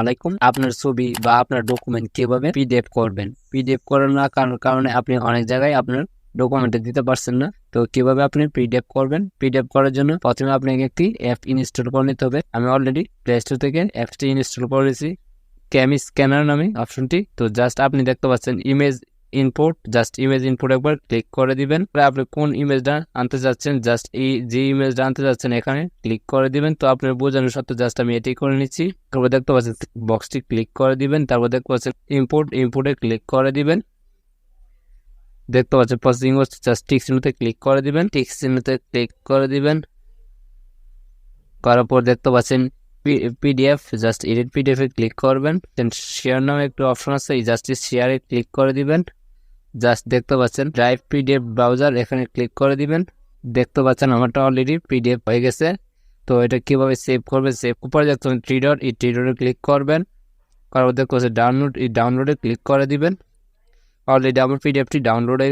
আলাইকুম। আপনার ছবি বা আপনার ডকুমেন্ট কীভাবে পিডিএফ করবেন? পিডিএফ করার না কারণে আপনি অনেক জায়গায় আপনার ডকুমেন্টে দিতে পারছেন না। তো কীভাবে আপনি পিডিএফ করবেন? পিডিএফ করার জন্য প্রথমে আপনাকে একটি অ্যাপ ইনস্টল করে নিতে হবে। আমি অলরেডি প্লে স্টোর থেকে অ্যাপটি ইনস্টল করেছি। ক্যামি স্ক্যানার নামে অপশনটি তো জাস্ট আপনি দেখতে পাচ্ছেন image input just image input একবার ক্লিক করে দিবেন। আপনি কোন ইমেজটা আনতে চাচ্ছেন জাস্ট এই যে ইমেজটা আনতে চাচ্ছেন এখানে ক্লিক করে দিবেন। তো আপনার বোঝানোর সত্ত্বে জাস্ট আমি এটি করে নিচ্ছি। তারপর দেখতে পাচ্ছেন বক্সটি ক্লিক করে দিবেন। তারপর দেখতে পাচ্ছেন ইম্পোর্ট ইম্পোর্টে ক্লিক করে দিবেন। দেখতে পাচ্ছেন প্রসেসিং হচ্ছে জাস্ট টিক চিহ্নতে ক্লিক করে দিবেন। টিক চিহ্নতে ক্লিক করে দিবেন। করার পর দেখতে পাচ্ছেন PDF just edit PDF click করবেন। দেন শেয়ার নামে একটু অপশন আছে, এই জাস্ট শেয়ারে ক্লিক করে দিবেন। জাস্ট দেখতে পাচ্ছেন ড্রাইভ পিডিএফ ব্রাউজার এখানে ক্লিক করে দিবেন। দেখতে পাচ্ছেন, আমারটা অলরেডি পিডিএফ হয়ে গেছে। তো এটা কীভাবে সেভ করবে সেভ উপরে দেখতে থ্রি এই থ্রি ডটে ক্লিক করবেন। করার দেখতে পাচ্ছেন ডাউনলোড এই ডাউনলোডে ক্লিক করে দিবেন। অলরেডি আমার পিডিএফটি ডাউনলোড হয়ে।